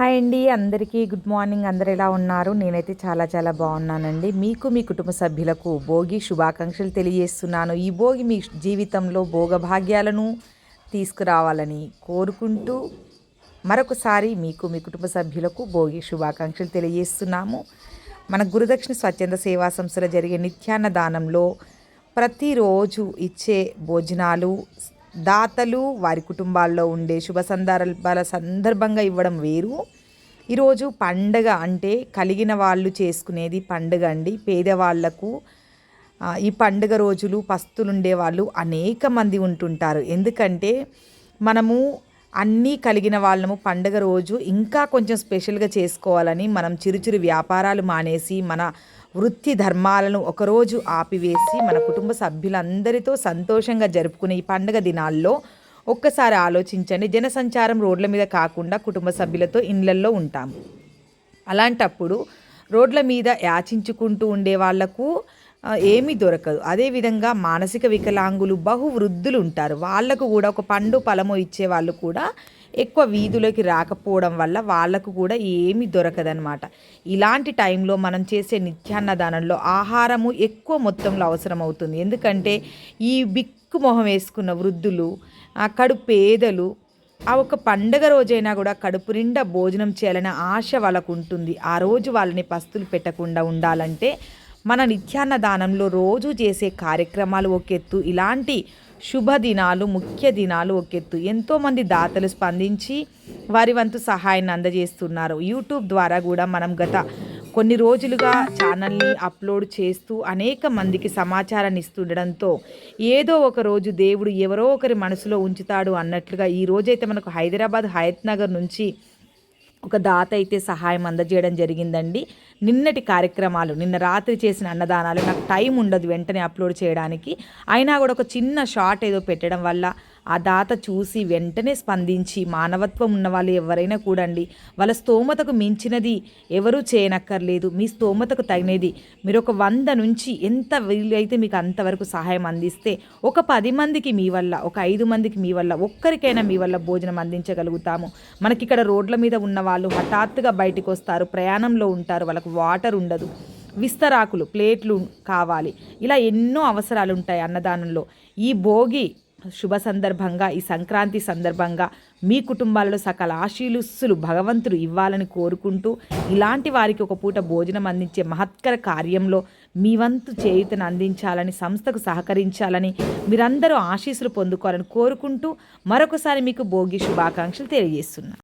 Hi అండి అందరికీ good morning అందరు ఎలా ఉన్నారు? నేనైతే చాలా చాలా బాగున్నానండి. మీకు మీ కుటుంబ సభ్యులకు భోగి శుభాకాంక్షలు తెలియజేస్తున్నాను. ఈ భోగి మీ జీవితంలో భోగభాగ్యాలను తీసుకురావాలని కోరుకుంటూ మరొకసారి మీకు మీ కుటుంబ సభ్యులకు భోగి శుభాకాంక్షలు తెలియజేస్తున్నాము. మన గురుదక్షిణ స్వచ్ఛంద సేవా సంస్థలో జరిగే నిత్యాన్న దానంలో ప్రతిరోజు ఇచ్చే భోజనాలు దాతలు వారి కుటుంబాల్లో ఉండే శుభ సందర్భాల సందర్భంగా ఇవ్వడం వేరు. ఈరోజు పండగ అంటే కలిగిన వాళ్ళు చేసుకునేది పండగ అండి. పేదవాళ్ళకు ఈ పండుగ రోజులు పస్తులుండే వాళ్ళు అనేక మంది ఉంటుంటారు. ఎందుకంటే మనము అన్నీ కలిగిన వాళ్ళము పండుగ రోజు ఇంకా కొంచెం స్పెషల్గా చేసుకోవాలని మనం చిరుచిరు వ్యాపారాలు మానేసి మన వృత్తి ధర్మాలను ఒకరోజు ఆపివేసి మన కుటుంబ సభ్యులందరితో సంతోషంగా జరుపుకునే ఈ పండుగ దినాల్లో ఒక్కసారి ఆలోచించండి. జనసంచారం రోడ్ల మీద కాకుండా కుటుంబ సభ్యులతో ఇండ్లల్లో ఉంటాము. అలాంటప్పుడు రోడ్ల మీద యాచించుకుంటూ ఉండే వాళ్ళకు ఏమీ దొరకదు. అదేవిధంగా మానసిక వికలాంగులు బహు వృద్ధులు ఉంటారు. వాళ్ళకు కూడా ఒక పండు ఫలము ఇచ్చే వాళ్ళు కూడా ఎక్కువ వీధులకి రాకపోవడం వల్ల వాళ్ళకు కూడా ఏమీ దొరకదనమాట ఇలాంటి టైంలో మనం చేసే నిత్యాన్నదానంలో ఆహారము ఎక్కువ మొత్తంలో అవసరమవుతుంది. ఎందుకంటే ఈ బిక్కు మొహం వేసుకున్న వృద్ధులు కడు పేదలు ఆ ఒక పండగ రోజైనా కూడా కడుపు నిండా భోజనం చేయాలనే ఆశ వాళ్ళకు ఉంటుంది. ఆ రోజు వాళ్ళని పస్తులు పెట్టకుండా ఉండాలంటే మన నిత్యాన్న దానంలో రోజు చేసే కార్యక్రమాలు ఒకెత్తు ఇలాంటి ఇలాంటి శుభదినాలు ముఖ్య దినాలు ఒకెత్తు ఎంతోమంది దాతలు స్పందించి వారి వంతు సహాయాన్ని అందజేస్తున్నారు. యూట్యూబ్ ద్వారా కూడా మనం గత కొన్ని రోజులుగా ఛానల్ని అప్లోడ్ చేస్తూ అనేక మందికి సమాచారాన్ని ఇస్తుండడంతో ఏదో ఒక రోజు దేవుడు ఎవరో ఒకరి మనసులో ఉంచుతాడు అన్నట్లుగా ఈ రోజైతే మనకు హైదరాబాద్ హయత్ నగర్ నుంచి ఒక దాత అయితే సహాయం అందజేయడం జరిగిందండి. నిన్నటి కార్యక్రమాలు నిన్న రాత్రి చేసిన అన్నదానాలు నాకు టైం ఉండదు వెంటనే అప్లోడ్ చేయడానికి. అయినా కూడా ఒక చిన్న షార్ట్ ఏదో పెట్టడం వల్ల ఆ దాత చూసి వెంటనే స్పందించి మానవత్వం ఉన్న వాళ్ళు ఎవరైనా కూడండి. వాళ్ళ స్తోమతకు మించినది ఎవరూ చేయనక్కర్లేదు. మీ స్తోమతకు తగినది. మీరు ఒక వంద నుంచి ఎంత వీలైతే మీకు అంతవరకు సహాయం అందిస్తే ఒక పది మందికి మీ వల్ల ఒక ఐదు మందికి మీ వల్ల ఒక్కరికైనా మీ వల్ల భోజనం అందించగలుగుతాము. మనకి ఇక్కడ రోడ్ల మీద ఉన్న వాళ్ళు హఠాత్తుగా బయటకు వస్తారు ప్రయాణంలో ఉంటారు వాళ్ళకు వాటర్ ఉండదు. విస్తరాకులు ప్లేట్లు కావాలి. ఇలా ఎన్నో అవసరాలు ఉంటాయి అన్నదానంలో. ఈ భోగి శుభ సందర్భంగా ఈ సంక్రాంతి సందర్భంగా మీ కుటుంబాలలో సకల ఆశీలుస్సులు భగవంతుడు ఇవ్వాలని కోరుకుంటూ ఇలాంటి వారికి ఒక పూట భోజనం అందించే మహత్కర కార్యంలో మీ వంతు చేయుతను అందించాలని సంస్థకు సహకరించాలని మీరందరూ ఆశీస్సులు పొందుకోవాలని కోరుకుంటూ మరొకసారి మీకు భోగి శుభాకాంక్షలు తెలియజేస్తున్నాను